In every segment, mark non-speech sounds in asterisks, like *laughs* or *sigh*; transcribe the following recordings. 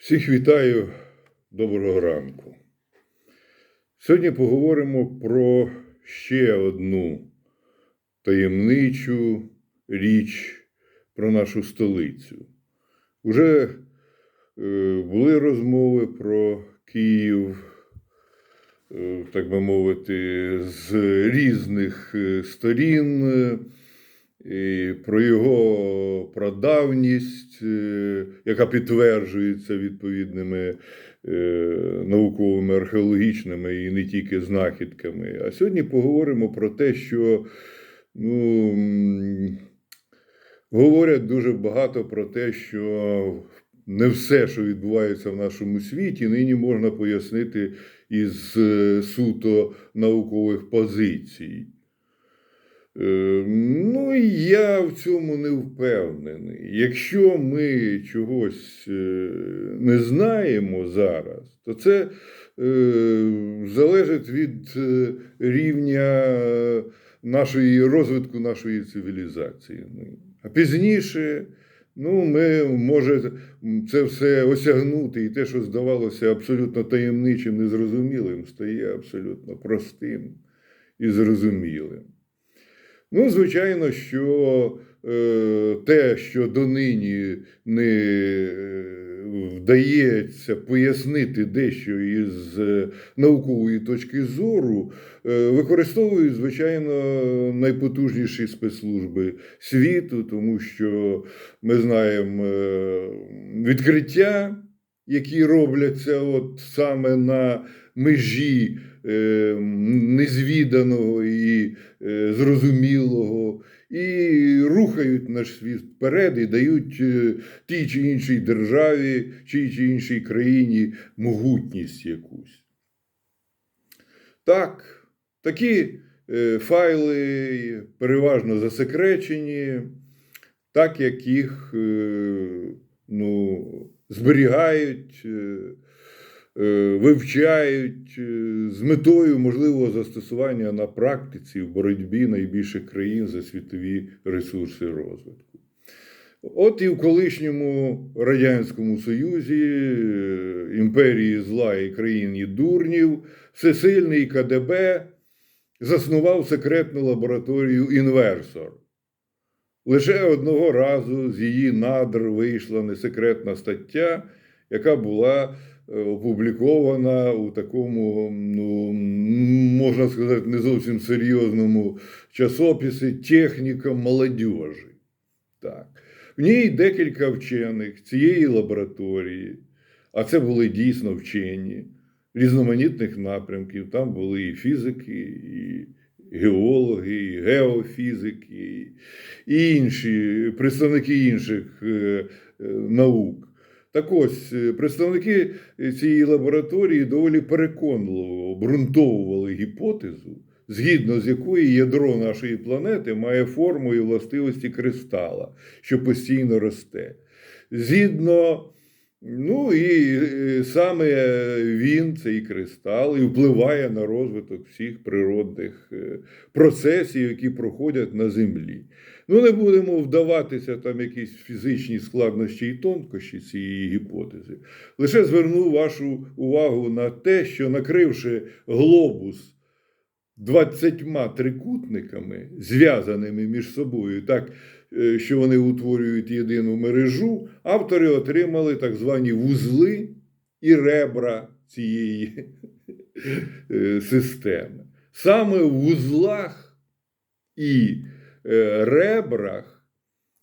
Всіх вітаю, доброго ранку. Сьогодні поговоримо про ще одну таємничу річ про нашу столицю. Уже е, були розмови про Київ, е, так би мовити, з різних е, сторін. І про його прадавність, е, яка підтверджується відповідними е, науковими, археологічними і не тільки знахідками. А сьогодні поговоримо про те, що ну, говорять дуже багато про те, що не все, що відбувається в нашому світі, нині можна пояснити із е, суто наукових позицій. Е, Ну, я в цьому не впевнений. Якщо ми чогось е, не знаємо зараз, то це е, залежить від рівня нашої розвитку нашої цивілізації. Ну, А пізніше, ну, ми може це все осягнути, і те, що здавалося абсолютно таємничим, незрозумілим, стає абсолютно простим і зрозумілим. Ну, звичайно, що е, те, що донині не е, вдається пояснити дещо із е, наукової точки зору, використовують, звичайно, найпотужніші спецслужби світу, тому що ми знаємо відкриття, які робляться от саме на межі незвіданого і е, зрозумілого, і рухають наш світ вперед і дають е, тій чи іншій державі, тій чи іншій країні могутність якусь. Так, такі е, файли переважно засекречені, так як їх е, ну, зберігають. Е, Вивчають е, з метою можливого застосування на практиці в боротьбі найбільших країн за світові ресурси розвитку. От і в колишньому Радянському Союзі, е, імперії зла і країні дурнів, всесильний КДБ заснував секретну лабораторію Інверсор. Лише одного разу з її надр вийшла несекретна стаття, яка була опублікована у такому, ну, можна сказати, не зовсім серйозному часописі Техніка молодіжі. Так. В ній декілька вчених цієї лабораторії, а це були дійсно вчені різноманітних напрямків. Там були і фізики, і геологи, і геофізики, і інші представники інших е, е, наук. Так ось, е, представники цієї лабораторії доволі переконливо обґрунтовували гіпотезу, згідно з якої ядро нашої планети має форму і властивості кристала, що постійно росте. Згідно, ну і е, саме він, цей кристал, і впливає на розвиток всіх природних е, процесів, які проходять на Землі. Ну, не будемо вдаватися там якісь фізичні складнощі і тонкощі цієї гіпотези. Лише зверну вашу увагу на те, що накривши глобус 20 трикутниками, зв'язаними між собою, так е, що вони утворюють єдину мережу, автори отримали так звані вузли і ребра цієї е, системи. Саме в вузлах і ребрах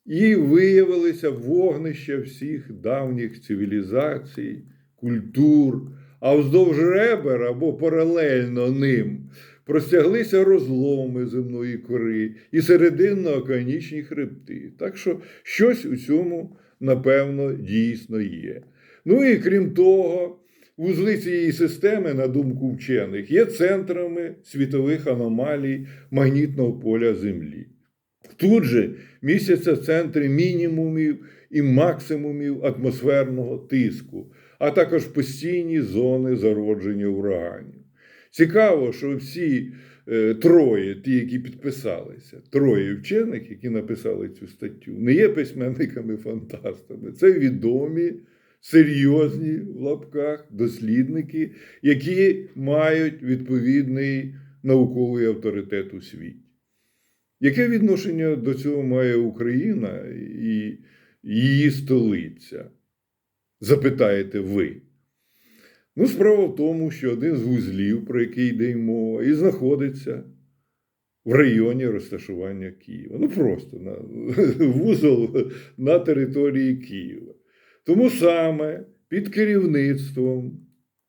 і виявилися вогнища всіх давніх цивілізацій, культур, а вздовж ребер або паралельно ним простяглися розломи земної кори і серединно-океанічні хребти. Так що щось у цьому, напевно, дійсно є. Ну і крім того, вузли цієї системи, на думку вчених, є центрами світових аномалій магнітного поля Землі. Тут же містяться центри мінімумів і максимумів атмосферного тиску, а також постійні зони зародження ураганів. Цікаво, що всі е, троє, ті, які підписалися, троє вчених, які написали цю статтю, не є письменниками-фантастами. Це відомі серйозні в лапках дослідники, які мають відповідний науковий авторитет у світі. Яке відношення до цього має Україна і її столиця? Запитаєте ви. Ну, справа в тому, що один з вузлів, про який йде мова, і знаходиться в районі розташування Києва. Ну, просто на, *laughs* вузол на території Києва. Тому саме під керівництвом,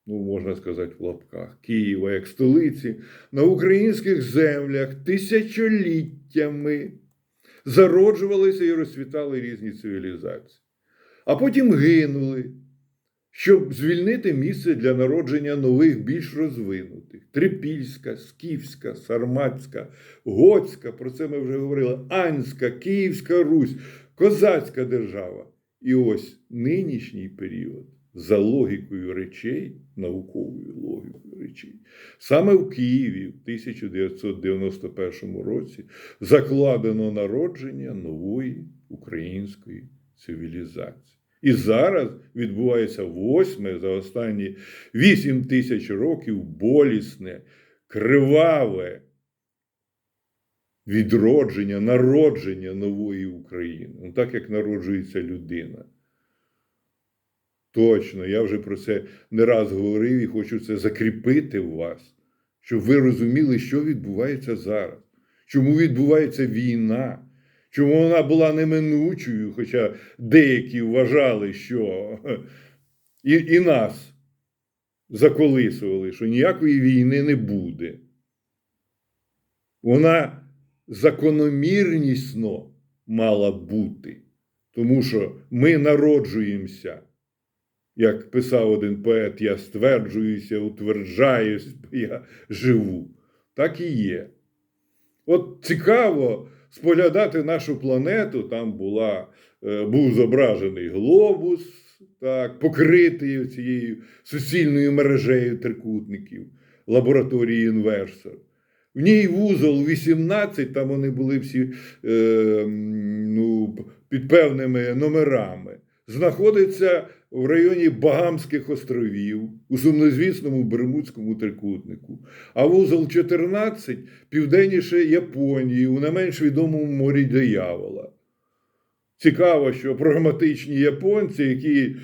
ну, можна сказати, в лапках Києва як столиці, на українських землях тисячоліттями зароджувалися і розцвітали різні цивілізації, а потім гинули щоб звільнити місце для народження нових, більш розвинутих: Трипільська, Скіфська, Сарматська, Готська, про це ми вже говорили, Анська, Київська Русь, Козацька держава. І ось нинішній період за логікою речей, науковою логікою речей, саме в Києві в 1991 році закладено народження нової української цивілізації. І зараз відбувається восьме за останні вісім тисяч років болісне, криваве відродження, народження нової України. Ну, так як народжується людина. Точно, я вже про це не раз говорив і хочу це закріпити в вас, щоб ви розуміли, що відбувається зараз, чому відбувається війна. Чому вона була неминучою, хоча деякі вважали, що і, і нас заколисували, що ніякої війни не буде. Вона закономірнісно мала бути, тому що ми народжуємося. Як писав один поет, я стверджуюся, утверджаюсь, я живу. Так і є. От цікаво споглядати нашу планету, там була, е, був зображений глобус, так, покритий цією суцільною мережею трикутників лабораторії інверсор. В ній вузол 18, там вони були всі е, ну, під певними номерами. Знаходиться в районі Багамських островів, у сумнозвісному Бермудському трикутнику, а вузол 14 південніше Японії, у не менш відомому морі диявола. Цікаво, що прагматичні японці, які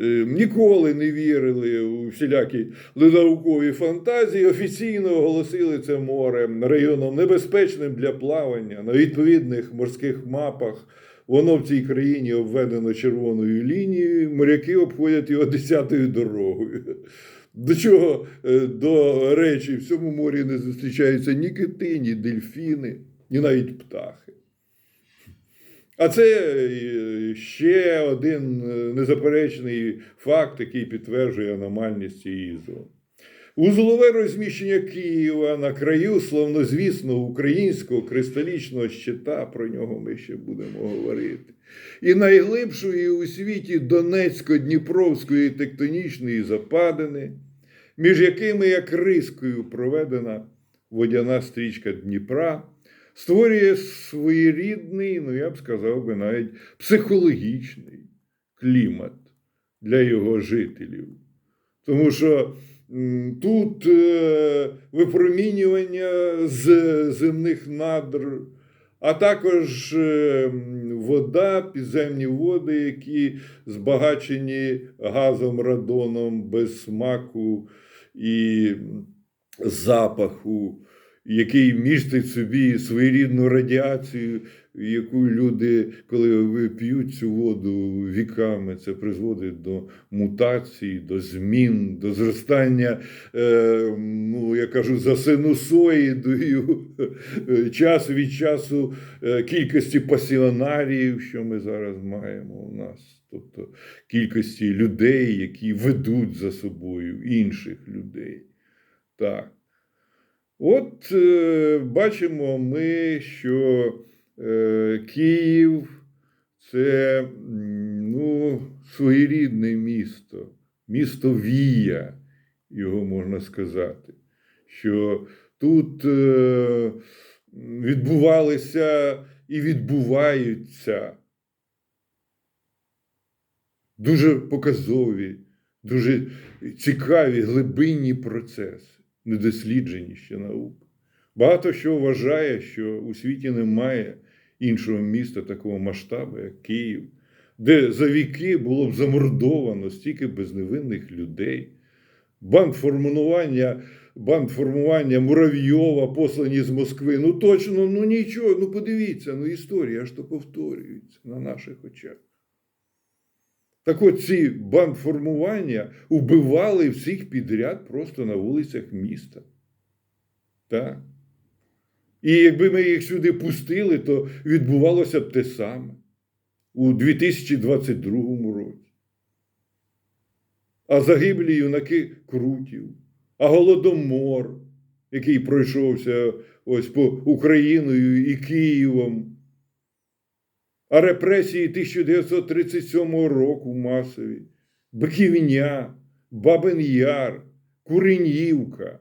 е, ніколи не вірили у всілякі наукові фантазії, офіційно оголосили це море районом небезпечним для плавання на відповідних морських мапах. Воно в цій країні обведено червоною лінією, моряки обходять його десятою дорогою. До чого е, до речі, в цьому морі не зустрічаються ні кити, ні дельфіни, ні навіть птахи. А це е, ще один е, незаперечний факт, який підтверджує аномальність цієї зони. Узлове розміщення Києва на краю славнозвісного українського кристалічного щита, про нього ми ще будемо говорити. І найглибшої у світі Донецько-Дніпровської тектонічної западини, між якими як рискою проведена водяна стрічка Дніпра, створює своєрідний, ну я б сказав би навіть психологічний клімат для його жителів. Тому що Тут е, випромінювання з земних надр, а також е, вода, підземні води, які збагачені газом радоном без смаку і запаху, який містить собі своєрідну радіацію, яку люди, коли п'ють цю воду віками, це призводить до мутацій, до змін, до зростання, е, ну я кажу, за синусоїдою час від часу е, кількості пасіонаріїв, що ми зараз маємо у нас. Тобто кількості людей, які ведуть за собою інших людей. Так. От е, бачимо ми, що е, Київ це ну, своєрідне місто, місто Вія, його можна сказати, що тут е, відбувалися і відбуваються дуже показові, дуже цікаві глибинні процеси, недосліджені ще науки. Багато що вважає, що у світі немає іншого міста такого масштабу, як Київ, де за віки було б замордовано стільки безневинних людей. Бандформування, бандформування Муравйова, послані з Москви. Ну точно, ну нічого, ну подивіться, ну історія ж то повторюється на наших очах. Так от ці бандформування убивали всіх підряд просто на вулицях міста. Так? І якби ми їх сюди пустили, то відбувалося б те саме у 2022 році. А загиблі юнаки Крутів, а Голодомор, який пройшовся ось по Україною і Києвом, а репресії 1937 року масові, Биківня, Бабин Яр, Куренівка,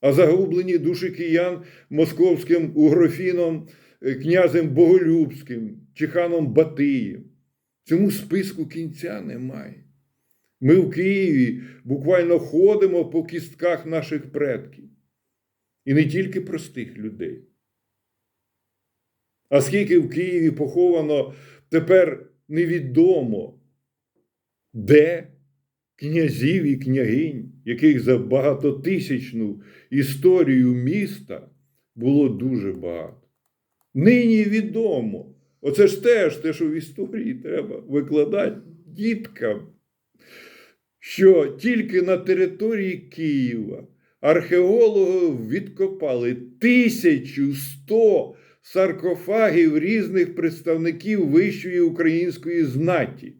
а загублені душі киян московським угрофіном е, князем Боголюбським чи ханом Батиєм. Цьому списку кінця немає. Ми в Києві буквально ходимо по кістках наших предків. І не тільки простих людей. А скільки в Києві поховано тепер невідомо, де князів і княгинь, яких за багатотисячну історію міста було дуже багато. Нині відомо. Оце ж теж те, що в історії треба викладати діткам, що тільки на території Києва археологи відкопали 1100 саркофагів різних представників вищої української знаті.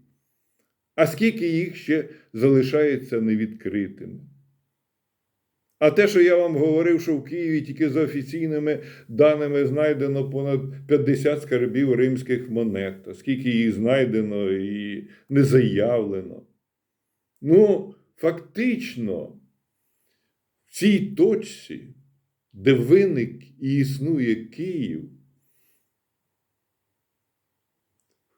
А скільки їх ще залишається невідкритими? А те, що я вам говорив, що в Києві тільки за офіційними даними знайдено понад 50 скарбів римських монет, а скільки їх знайдено і не заявлено. Ну, фактично, в цій точці, де виник і існує Київ,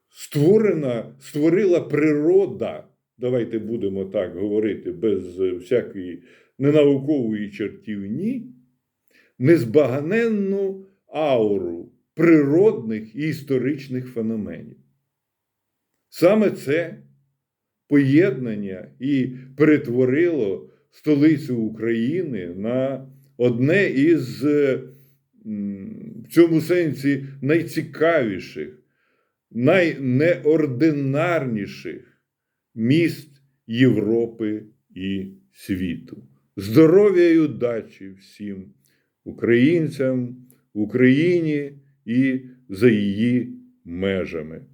створена, створила природа, давайте будемо так говорити, без всякої ненаукової чертівні, незбагненну ауру природних і історичних феноменів. Саме це поєднання і перетворило столицю України на одне із в цьому сенсі найцікавіших, найнеординарніших міст Європи і світу. Здоров'я і удачі всім українцям, Україні і за її межами.